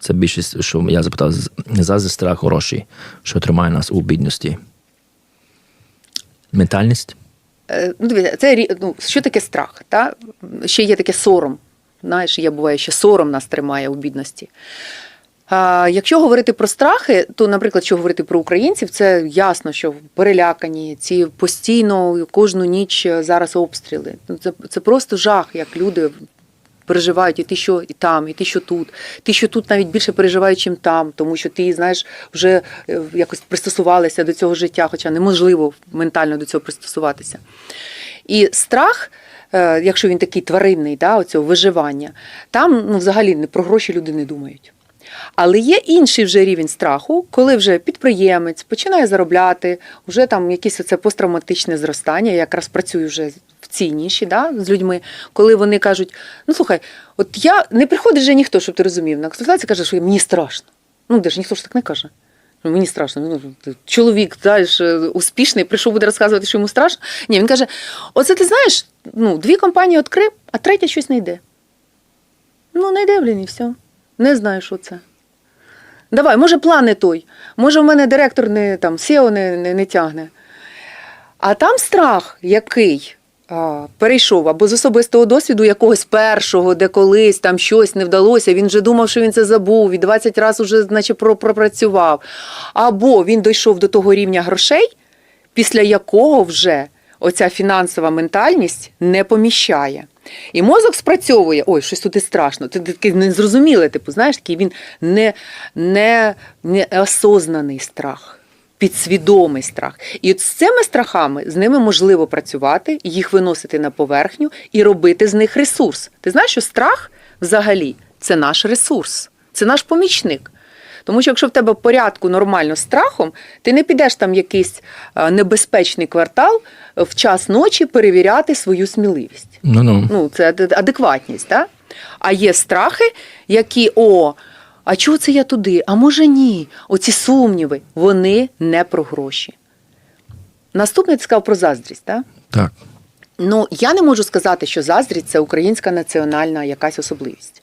Це більшість, що я запитав за страх грошей, що тримає нас у бідності. Ментальність. Е, Ну, дивіться, це ну, що таке страх? Та? Ще є таке сором. Знаєш, є буває, що сором нас тримає у бідності. А, якщо говорити про страхи, то, наприклад, що говорити про українців, це ясно, що перелякані, ці постійно кожну ніч зараз обстріли. Ну, Це, це просто жах, як люди переживають і ти що і там, і ти що тут. Ти що тут навіть більше переживаєш, чим там, тому що ти, знаєш, вже е, якось пристосувалася до цього життя, хоча неможливо ментально до цього пристосуватися. І страх, е, якщо він такий тваринний, да, оцього виживання, там ну, взагалі не про гроші люди не думають. Але є інший вже рівень страху, коли вже підприємець починає заробляти, вже там якесь це посттравматичне зростання. Я якраз працюю вже в цій ніші да, з людьми, коли вони кажуть: ну слухай, от я не приходить вже ніхто, щоб ти розумів. На консультації каже, що мені страшно. Ну, де ж ніхто ж так не каже. Ну, Мені страшно. Ну, чоловік знаєш, е, успішний, прийшов буде розказувати, що йому страшно. Ні, він каже: оце ти знаєш, ну, дві компанії відкрив, а третя щось не йде. Ну, не йде, блін, і все. Не знаю, що це. Давай, може, план не той. Може, в мене директор не там SEO не, не, не тягне. А там страх, який а, перейшов або з особистого досвіду якогось першого, де колись там щось не вдалося, він вже думав, що він це забув, і 20 разів вже про- пропрацював. Або він дійшов до того рівня грошей, після якого вже оця фінансова ментальність не поміщає. І мозок спрацьовує, ой, щось тут і страшно. Ти такий незрозумілий, типу, знаєш, такий він не, не, неосознаний страх. Підсвідомий страх. І от з цими страхами з ними можливо працювати, їх виносити на поверхню і робити з них ресурс. Ти знаєш, що страх взагалі це наш ресурс, це наш помічник. Тому що якщо в тебе в порядку нормально з страхом, ти не підеш там в якийсь е, небезпечний квартал е, в час ночі перевіряти свою сміливість. Ну ну. Ну, це адекватність, так? А є страхи, які о, а чого це я туди? А може ні? Оці сумніви, вони не про гроші. Наступне ти сказав про заздрість, так? Так. Ну, я не можу сказати, що заздрість це українська національна якась особливість.